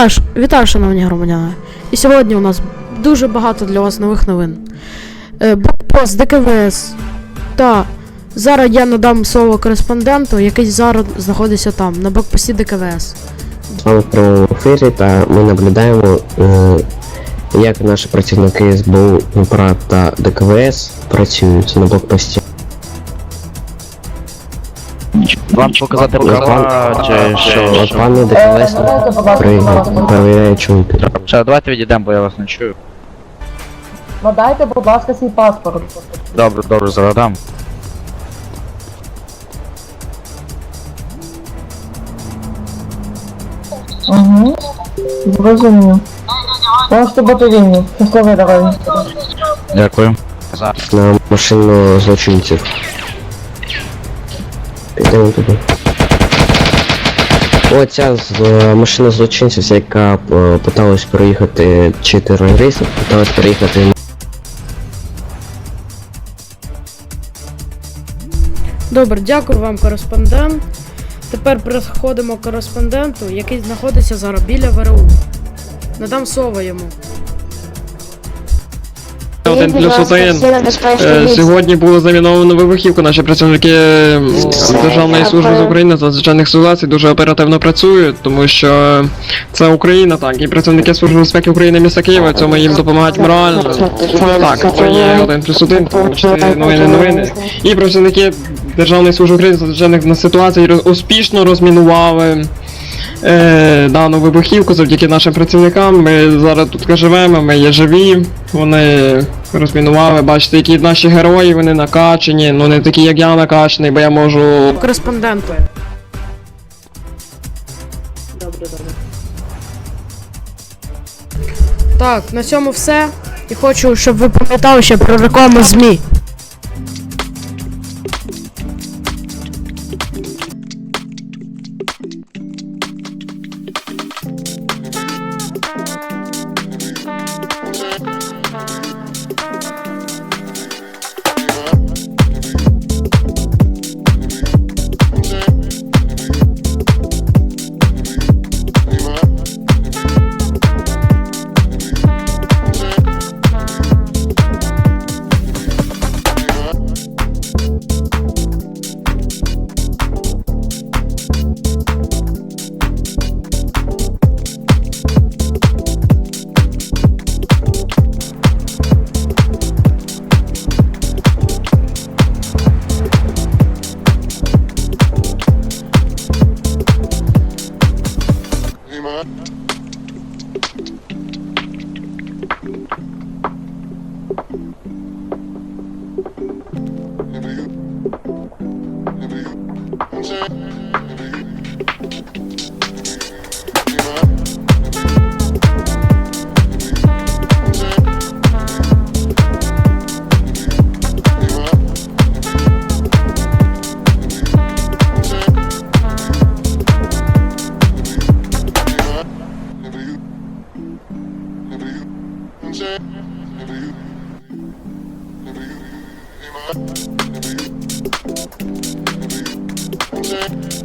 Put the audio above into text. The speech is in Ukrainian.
Вітаю, вітаю, шановні громадяни. І сьогодні у нас дуже багато для вас нових новин. Е, Блокпост ДКВС. Та зараз я надам слово кореспонденту, який зараз знаходиться там, на блокпості ДКВС. Вами в ефірі та ми наблюдаємо, е, як наші працівники СБУ, УПРА та ДКВС працюють на блокпості. Вам показати права чи що? От пане ДКВС при перевіряє чуєте. Ще давайте відійдемо, бо я вас не чую. Надайте, будь ласка, свій паспорт. Добре, добре, задам. Угу. Зрозумів. Можете бути вільні. Щасливої дороги. Дякую. На машину злочинців. Підемо туди. Оця з е, машина злочинців, яка е, питалась переїхати, чи терористів, питалась переїхати Добре, дякую вам, кореспондент. Тепер переходимо кореспонденту, який знаходиться зараз біля ВРУ. Надам слово йому. Один плюс один. Е, Сьогодні було заміновано вибухівку. Наші працівники Державної служби з України з надзвичайних ситуацій дуже оперативно працюють, тому що це Україна, так, і працівники Служби безпеки України міста Києва, цьому їм допомагають морально. Так, це є один плюс один, тому новини новини. І працівники Державної служби України з надзвичайних ситуацій роз- успішно розмінували. Е, дану вибухівку завдяки нашим працівникам. Ми зараз тут живемо, ми є живі. Вони розмінували, бачите, які наші герої, вони накачані, ну не такі, як я накачаний, бо я можу Кореспонденту. Добре, добре. Так, на цьому все. І хочу, щоб ви пам'ятали ще про рекламу ЗМІ. Thank you. I'm saying. Thank you.